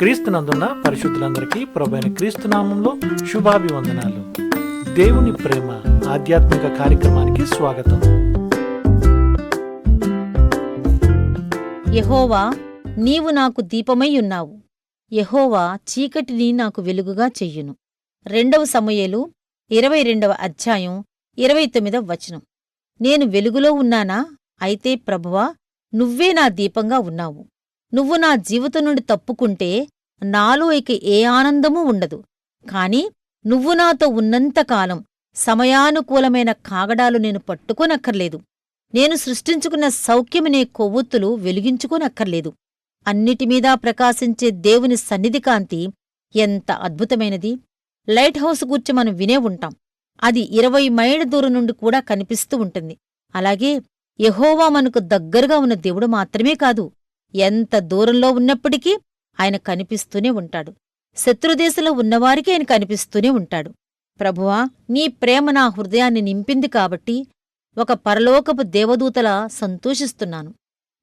క్రీస్తునందున్న పరిశుద్ధులందరికీ ప్రభైన క్రీస్తు నామంలో శుభాభివందనాలు. దేవుని ప్రేమ ఆధ్యాత్మిక కార్యక్రమానికి స్వాగతం. యహోవా నీవు నాకు దీపమై ఉన్నావు. యహోవా చీకటిని నాకు వెలుగుగా చెయ్యును రెండవ సమయలు ఇరవై రెండవ అధ్యాయం ఇరవై తొమ్మిదవ వచనం. నేను వెలుగులో ఉన్నానా? అయితే ప్రభువా నువ్వే నా దీపంగా ఉన్నావు. నువ్వు నా జీవితం నుండి తప్పుకుంటే నాలో ఇక ఏ ఆనందమూ ఉండదు. కాని నువ్వు నాతో ఉన్నంతకాలం సమయానుకూలమైన కాగడాలు నేను పట్టుకోనక్కర్లేదు. నేను సృష్టించుకున్న సౌఖ్యమనే కొవ్వొత్తులు వెలిగించుకోనక్కర్లేదు. అన్నిటిమీదా ప్రకాశించే దేవుని సన్నిధి కాంతి ఎంత అద్భుతమైనది! లైట్ హౌస్ గూర్చి మనం వినే ఉంటాం. అది ఇరవై మైళ్ళ దూరం నుండి కూడా కనిపిస్తూ ఉంటుంది. అలాగే యహోవా మనకు దగ్గరగా ఉన్న దేవుడు మాత్రమే కాదు. ఎంత దూరంలో ఉన్నప్పటికీ ఆయన కనిపిస్తూనే ఉంటాడు. శత్రుదేశంలో ఉన్నవారికి ఆయన కనిపిస్తూనే ఉంటాడు. ప్రభువా నీ ప్రేమ నా హృదయాన్ని నింపింది కాబట్టి ఒక పరలోకపు దేవదూతలా సంతోషిస్తున్నాను.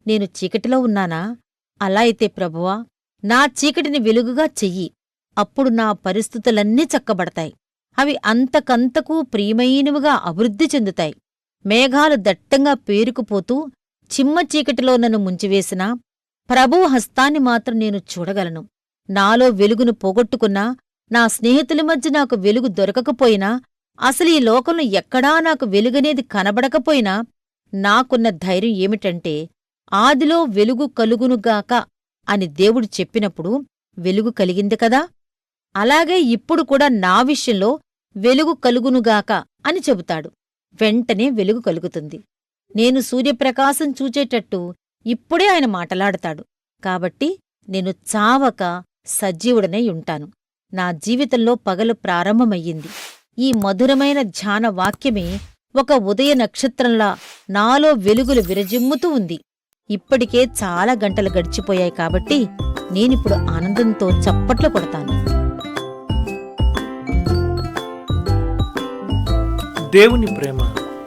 నేను చీకటిలో ఉన్నానా? అలా అయితే ప్రభువా నా చీకటిని వెలుగుగా చెయ్యి. అప్పుడు నా పరిస్థితులన్నీ చక్కబడతాయి. అవి అంతకంతకు ప్రియమైనవిగా అభివృద్ధి చెందుతాయి. మేఘాలు దట్టంగా పేరుకుపోతూ చిమ్మ చీకటిలో నన్ను ముంచివేసినా ప్రభువు హస్తాన్ని మాత్రం నేను చూడగలను. నాలో వెలుగును పోగొట్టుకున్నా నా స్నేహితుల మధ్య నాకు వెలుగు దొరకకపోయినా అసలు ఈ లోకంలో ఎక్కడా నాకు వెలుగనేది కనబడకపోయినా నాకున్న ధైర్యం ఏమిటంటే ఆదిలో వెలుగు కలుగునుగాక అని దేవుడు చెప్పినప్పుడు వెలుగు కలిగింది కదా? అలాగే ఇప్పుడు కూడా నా విషయంలో వెలుగు కలుగునుగాక అని చెబుతాడు. వెంటనే వెలుగు కలుగుతుంది. నేను సూర్యప్రకాశం చూచేటట్టు ఇప్పుడే ఆయన మాటలాడతాడు. కాబట్టి నేను చావక సజీవుడనై ఉంటాను. నా జీవితంలో పగలు ప్రారంభమయ్యింది. ఈ మధురమైన ధ్యాన వాక్యమే ఒక ఉదయ నక్షత్రంలా నాలో వెలుగులు విరజిమ్ముతూ ఉంది. ఇప్పటికే చాలా గంటలు గడిచిపోయాయి కాబట్టి నేనిప్పుడు ఆనందంతో చప్పట్లు కొడతాను. దేవుని ప్రేమ.